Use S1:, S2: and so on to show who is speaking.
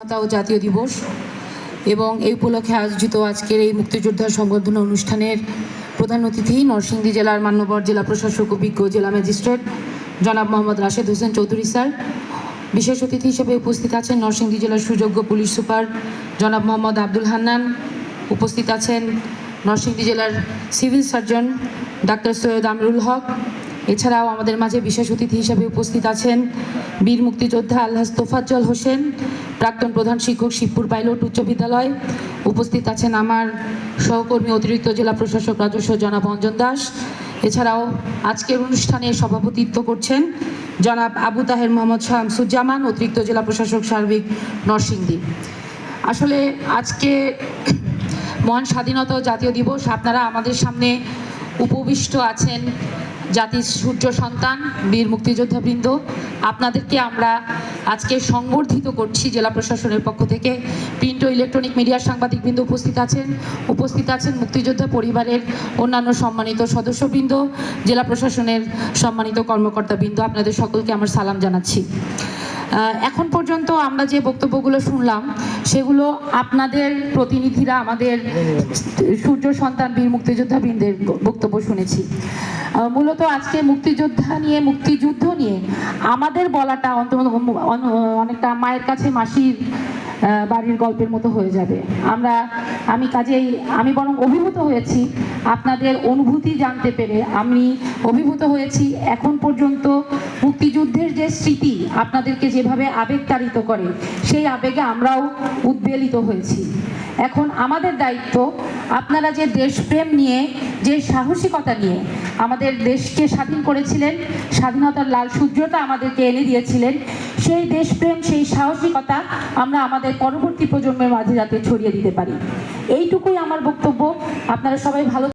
S1: স্বাধীনতা ও জাতীয় দিবস এবং এই উপলক্ষে আয়োজিত আজকের এই মুক্তিযোদ্ধার সংবর্ধনা অনুষ্ঠানের প্রধান অতিথি নরসিংদী জেলার মান্যবর জেলা প্রশাসক অভিজ্ঞ জেলা ম্যাজিস্ট্রেট জনাব মোহাম্মদ রাশেদ হোসেন চৌধুরী স্যার। বিশেষ অতিথি হিসেবে উপস্থিত আছেন নরসিংদী জেলার সুযোগ্য পুলিশ সুপার জনাব মোহাম্মদ আব্দুল হান্নান। উপস্থিত আছেন নরসিংদী জেলার civil surgeon doctor Syed Amirul Haque. এছাড়াও আমাদের মাঝে বিশেষ অতিথি হিসেবে উপস্থিত আছেন বীর মুক্তিযোদ্ধা আলহাজ তোফাজ্জল হোসেন প্রাক্তন প্রধান শিক্ষক শিবপুর পাইলট উচ্চ বিদ্যালয়। উপস্থিত আছেন আমার সহকর্মী অতিরিক্ত জেলা প্রশাসক রাজস্ব জনাব অঞ্জন দাস। এছাড়াও আজকের অনুষ্ঠানে সভাপতিত্ব করছেন জনাব আবু তাহের মোহাম্মদ শামসুজ্জামান, অতিরিক্ত জেলা প্রশাসক সার্বিক নরসিংদী। আসলে আজকে মহান স্বাধীনতা জাতীয় দিবস, আপনারা আমাদের সামনে উপবিষ্ট আছেন জাতির সূর্য সন্তান, বীর মুক্তিযোদ্ধাবৃন্দ, আপনাদেরকে আমরা আজকে সংবর্ধিত করছি জেলা প্রশাসনের পক্ষ থেকে। প্রিন্ট ও ইলেকট্রনিক মিডিয়ার সাংবাদিকবৃন্দ উপস্থিত আছেন উপস্থিত আছেন মুক্তিযোদ্ধা পরিবারের অন্যান্য সম্মানিত সদস্যবৃন্দ, জেলা প্রশাসনের সম্মানিত কর্মকর্তাবৃন্দ, আপনাদের সকলকে আমার সালাম জানাচ্ছি। এখন পর্যন্ত আমরা যে বক্তব্যগুলো শুনলাম, সেগুলো আপনাদের প্রতিনিধিরা আমাদের সূর্য সন্তান বীর মুক্তিযোদ্ধা বৃন্দের বক্তব্য শুনেছি। মূলত আজকে মুক্তিযোদ্ধা নিয়ে, মুক্তিযুদ্ধ নিয়ে আমাদের বলাটা অনেকটা মায়ের কাছে মাসির বাড়ির গল্পের মতো হয়ে যাবে। আমরা, আমি কাজেই, আমি বরং অভিভূত হয়েছি। আপনাদের অনুভূতি জানতে পেরে আমি অভিভূত হয়েছি। এখন পর্যন্ত মুক্তিযুদ্ধের যে স্মৃতি আপনাদেরকে যেভাবে আবেগতাড়িত করে, সেই আবেগে আমরাও উদ্বেলিত হয়েছি। এখন আমাদের দায়িত্ব, আপনারা যে দেশপ্রেম নিয়ে, যে সাহসিকতা নিয়ে আমাদের দেশকে স্বাধীন করেছিলেন, স্বাধীনতার লাল সূর্যটা আমাদেরকে এনে দিয়েছিলেন সেই দেশপ্রেম সেই সাহসিকতা আমরা আমাদের পরবর্তী প্রজন্মের মাঝে যাতে ছড়িয়ে দিতে পারি। এইটুকুই আমার বক্তব্য। আপনারা সবাই ভালো